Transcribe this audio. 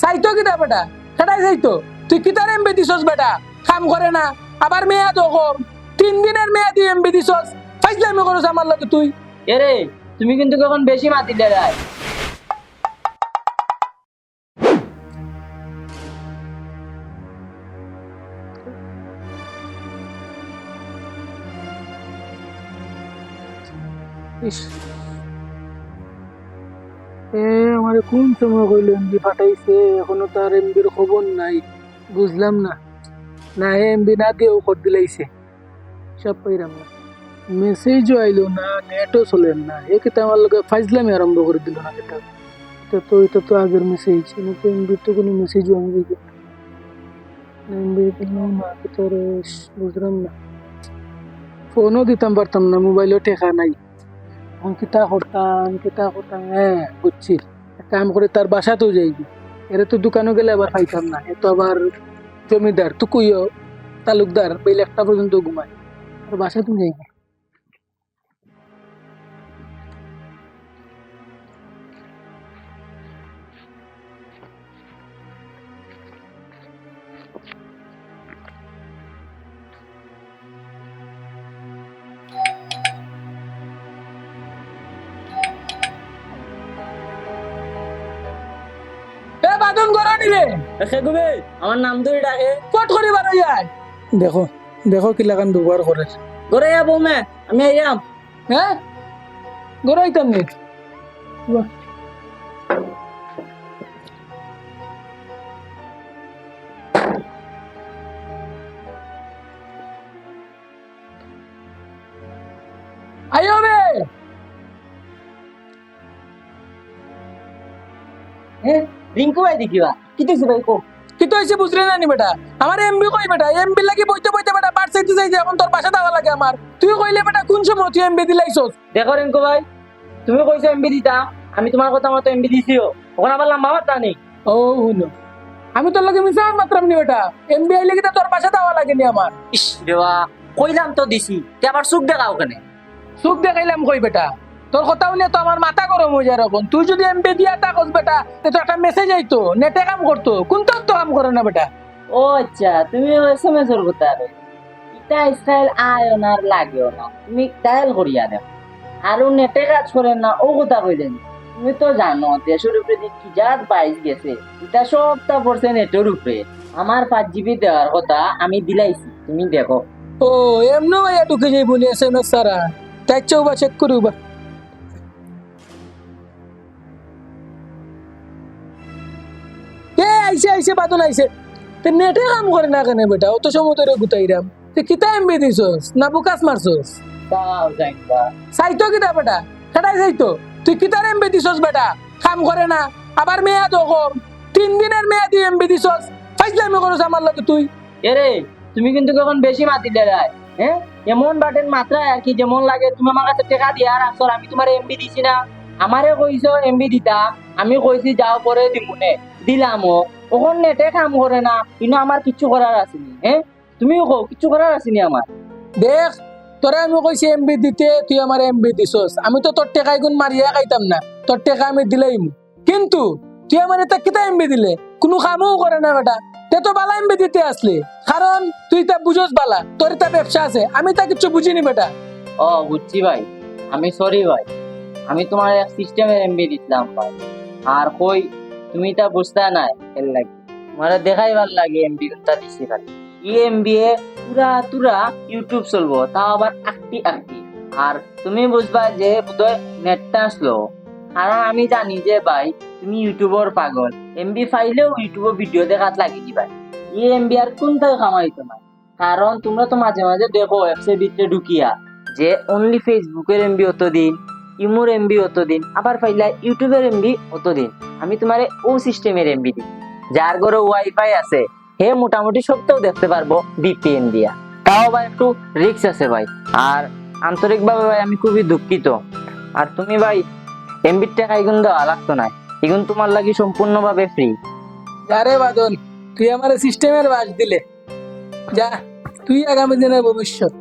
চাইতো কিতা বেটা? সেটাই চাইতো? তুই কিতার এমবি দিছস বেটা? কাম করে না। আবার মেয়া তো কম। তিন দিনের মেয়া দিয়ে এমবি দিছস। ফাইজলামি করছ আমার লগে তুই। এরে তুমি কিন্তু কখন বেশি মাতি দেয় ইস। আমারে কোন সময় কইলো এমবি ফাটাইছে এখনও তার এমবির খবর নাই। বুঝলাম না। না এমবি না দিয়ে ও কর দিলাইছে। সব পাইরাম না। মেসেজও আইলো না, নেটও চলেন না। এ কিতা আমার লগে ফাইজলামি আরম্ভ করে দিল না কিতা। এটা তো এটা তো আগের মেসেজ। কিন্তু এমবির তো কোনো মেসেজও আমি বুঝলাম এমবি দিলাম না কিতা রে বুঝলাম না। ফোনও দিতাম পারতাম না, মোবাইলও টেকা নাই। এখন কিতা করতাম কিতা করতাম হ্যাঁ বুঝছি। এক কাম করে, তার বাসাতেও যাইবি। এরা তো দোকানে গেলে আবার পাইতাম না। এ তো আবার জমিদার তুকুইও কইও, তালুকদার, বেলে একটা পর্যন্ত ঘুমায়। আর বাসাতেও যাইবি। বাদন গরানি রে সেগুবে আমার নাম ধরে ডাকে। কট করি বারো যায় দেখো দেখো কি লাগান ব্যবহার করে ঘরে যাব মে আমি আইয়াম হ্যাঁ গড়াইতাম নি বাহ। আইও বে। হ্যাঁ রিঙ্কু ভাই দেখিবা কি দেখছি ভাই কো? কি তো হয়েছে বুঝলি না নি বেটা? আমার এমবি কই বেটা? এমবি লাগি বইতে বইতে বেটা বাড় চাইতে চাইছে এখন তোর বাসা দেওয়া লাগে আমার। তুই কইলে বেটা কোন সময় তুই এমবি দিলাইছস? দেখো রিঙ্কু ভাই তুমি কইছো এমবি দিতা। আমি তোমার কথা মতো এমবি দিছিও। ওখানে আবার লম্বা বার্তা নেই। ও হুনো আমি তোর লগে মিশা মাত্রাম নি বেটা। এমবি আইলে কি তোর বাসা দেওয়া লাগে নি আমার? ইস দেওয়া কইলাম তো দিছি। তে আবার সুখ দেখা ওখানে সুখ দেখাইলাম কই বেটা? তোর কথা নিয়ে তো আমার মাথা গরম হয়ে যায় এখন তুই যদি এমবি দিয়া থাকস বেটা তে তো একটা মেসেজ আইতো নেটে কাম করতো। কোন তোর তো কাম করে না বেটা? ও আচ্ছা তুমি এসএমএস এর কথা এটা স্টাইল আয়ও না আর লাগেও না। তুমি ডায়াল করিয়া দেও। আর নেটে কাজ করে না ও কথা কইলেন। তুমি তো জানো দেশের উপরে কি জাত বাইস গেছে এটা সবটা পড়ছে নেটের উপরে। আমার পাঁচ জিবি দেওয়ার কথা আমি দিলাইছি তুমি দেখো। ও এমনো ভাইয়া ঢুকে যাই বলি এস এম এস সারা তাই চৌবা চেক করু আইসে বাদল আইসে তে নেটে কাম করে না কেন বেটা? অত সময় তোরে গুতাইরাম তে কিতা এমবি দিছস? না বুকাস মারছস চাইতো কিতা বেটা? সেটাই চাইতো। তুই কিতার এমবি দিছস বেটা? কাম করে না। আবার মেয়া তো কম তিন দিনের মেয়া দিয়ে এমবি দিছস। ফাইজলামি করছ আমার লগে তুই। এরে তুমি কিন্তু কখন বেশি মাতি দেয় হ্যাঁ এমন বাটেন মাত্রা আর কি যেমন লাগে তুমি আমার কাছে টাকা দিয়া রাখছো আমি তোমার এমবি দিছি না। আমারে কইছো এমবি দিতা। আমি কইছি যাও পরে দিমুনে। দিলামও ওখন নেটে কাম করে না কিন্তু আমার কিচ্ছু করার আসেনি হ্যাঁ তুমিও কও কিচ্ছু করার আসেনি আমার দেখ তোরা আমি কইছি এমবি দিতে তুই আমার এমবি দিছস। আমি তো তোর টেকাই গুণ মারিয়া খাইতাম না তোর টেকা আমি দিলাইম কিন্তু তুই আমার এটা কিতা এমবি দিলে? কোনো কামও করে না বেটা। তে তো বালা এমবি দিতে আসলি কারণ তুই তা বুঝোস বালা তোর তা ব্যবসা আছে। আমি তা কিছু বুঝিনি বেটা? ও বুঝছি ভাই আমি সরি ভাই। আমি তোমার এক সিস্টেমের এমবি দিছিলাম ভাই। আর কই তুমি তা বুঝতে নাই, এর লাগে। আমার দেখাই ভালো লাগে এমবি তা দিছি খালি। ই এমবি এ পুরা তুরা ইউটিউব চলবো, তাও আবার আকটি আকটি আর তুমি বুঝবা যে বোধহয় নেটটা স্লো কারণ আমি জানি যে ভাই, তুমি ইউটিউবর পাগল। এমবি ফাইলেও ইউটিউবে ভিডিও দেখাত লাগি দিবা। ই এমবি আর কোনটাও কামাইতো না কারণ তোমরা তো মাঝে মাঝে দেখো, অ্যাপসের ভিতরে ঢুকিয়া, যে অনলি ফেসবুকের এমবি অত দিন। ইমোর এমবি অত দিন আবার পাইলা ইউটিউবের এমবি অত দিন আমি তোমারে ও সিস্টেমের এমবি দিই যার ঘরে ওয়াইফাই আছে, হে মোটামুটি সবটাও দেখতে পারব ভিপিএন দিয়া। তাও আবার একটু রিক্স আছে ভাই। আর আন্তরিকভাবে ভাই আমি খুবই দুঃখিত। আর তুমি ভাই এমবির টাকা এগুন দেওয়া লাগতো না। এগুন তোমার লাগি সম্পূর্ণভাবে ফ্রি আরে বাদল, তুই আমার সিস্টেমের বাস দিলে। যা, তুই আগামী দিনের ভবিষ্যৎ।